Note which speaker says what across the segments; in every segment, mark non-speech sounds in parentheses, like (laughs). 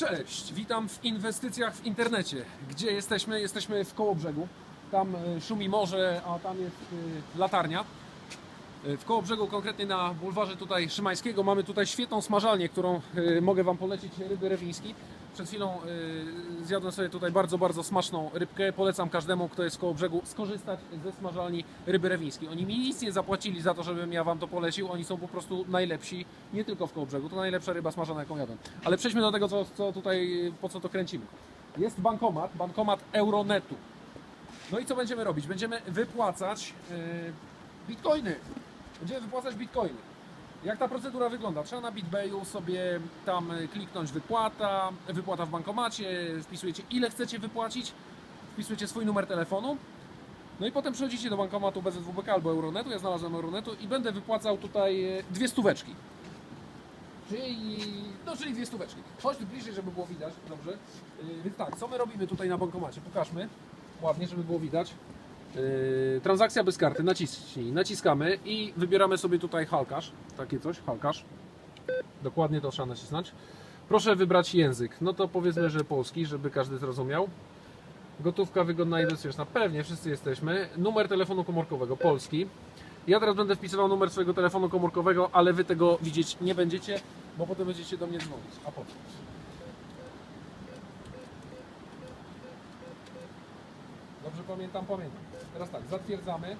Speaker 1: Cześć, witam w inwestycjach w internecie. Gdzie jesteśmy? Jesteśmy w Kołobrzegu. Tam e, szumi morze, a tam jest e, latarnia. E, W Kołobrzegu, konkretnie na bulwarze tutaj Szymańskiego, mamy tutaj świetną smażalnię, którą e, mogę Wam polecić, ryby rewiński. Przed chwilą e, zjadłem sobie tutaj bardzo, bardzo smaczną rybkę. Polecam każdemu, kto jest w Kołobrzegu, skorzystać ze smażalni ryby rewińskiej. Oni mi nic nie zapłacili za to, żebym ja Wam to polecił. Oni są po prostu najlepsi, nie tylko w Kołobrzegu. To najlepsza ryba smażana, jaką jadłem. Ale przejdźmy do tego, co, co tutaj, po co to kręcimy. Jest bankomat, bankomat Euronetu. No i co będziemy robić? Będziemy wypłacać bitcoiny. Będziemy wypłacać bitcoiny. Jak ta procedura wygląda? Trzeba na BitBayu sobie tam kliknąć wypłata, wypłata w bankomacie, wpisujecie ile chcecie wypłacić, wpisujecie swój numer telefonu. No i potem przychodzicie do bankomatu BZWBK albo Euronetu, ja znalazłem Euronetu i będę wypłacał tutaj y, dwie stóweczki. Czyli, no czyli dwie stóweczki. Chodź tu bliżej, żeby było widać, dobrze. Yy, Więc tak, co my robimy tutaj na bankomacie? Pokażmy ładnie, żeby było widać. Yy, transakcja bez karty, naciśnij, naciskamy i wybieramy sobie tutaj halkasz, takie coś, halkasz. Dokładnie to trzeba nacisnąć. Proszę wybrać język, no to powiedzmy, że polski, żeby każdy zrozumiał. Gotówka wygodna i bezpieczna, pewnie wszyscy jesteśmy. Numer telefonu komórkowego, polski. Ja teraz będę wpisywał numer swojego telefonu komórkowego, ale Wy tego widzieć nie będziecie, bo potem będziecie do mnie dzwonić. A po co? Dobrze pamiętam, pamiętam. Teraz tak, zatwierdzamy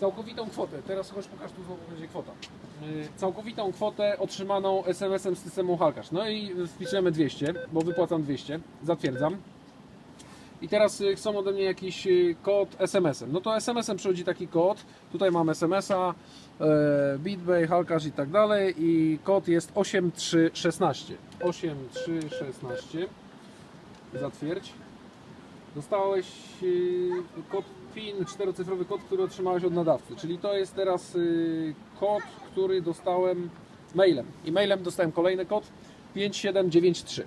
Speaker 1: całkowitą kwotę. Teraz chodź pokaż tu znowu będzie kwota. Yy, Całkowitą kwotę otrzymaną SMS-em z systemu Halkasz. No i wpisujemy 200, bo wypłacam 200. Zatwierdzam. I teraz y, chcą ode mnie jakiś y, kod SMS-em. No to SMS-em przychodzi taki kod. Tutaj mam SMS-a, BitBay, Halkasz i tak dalej. I kod jest 8316. 8316. Zatwierdź. Dostałeś y, kod PIN, czterocyfrowy kod, który otrzymałeś od nadawcy. Czyli to jest teraz y, kod, który dostałem mailem. I mailem dostałem kolejny kod 5793.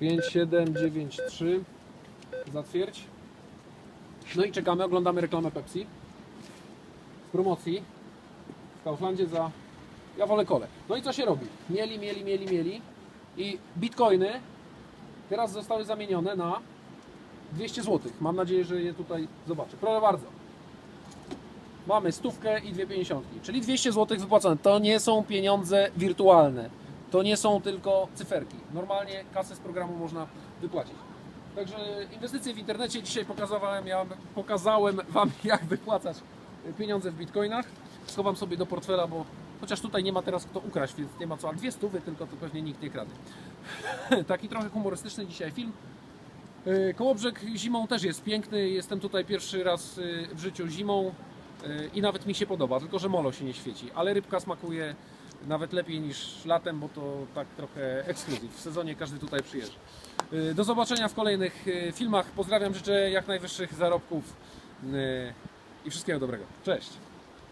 Speaker 1: 5793. Zatwierdź. No i czekamy, oglądamy reklamę Pepsi. W promocji w Kauflandzie za... Ja wolę kole. No i co się robi? Mieli, mieli, mieli, mieli. I bitcoiny teraz zostały zamienione na 200 zł. Mam nadzieję, że je tutaj zobaczę. Proszę bardzo. Mamy stówkę i dwie pięćdziesiątki, czyli 200 zł wypłacone. To nie są pieniądze wirtualne. To nie są tylko cyferki. Normalnie kasę z programu można wypłacić. Także inwestycje w internecie dzisiaj pokazałem, ja pokazałem Wam (laughs) jak wypłacać pieniądze w bitcoinach. Schowam sobie do portfela, bo chociaż tutaj nie ma teraz kto ukraść, więc nie ma co, ale dwie stówy tylko to pewnie nikt nie kradnie. (laughs) Taki trochę humorystyczny dzisiaj film. E, Kołobrzeg zimą też jest piękny. Jestem tutaj pierwszy raz e, w życiu zimą e, i nawet mi się podoba, tylko że molo się nie świeci, ale rybka smakuje nawet lepiej niż latem, bo to tak trochę ekskluzyw. W sezonie każdy tutaj przyjeżdża. Do zobaczenia w kolejnych filmach. Pozdrawiam, życzę jak najwyższych zarobków i wszystkiego dobrego. Cześć!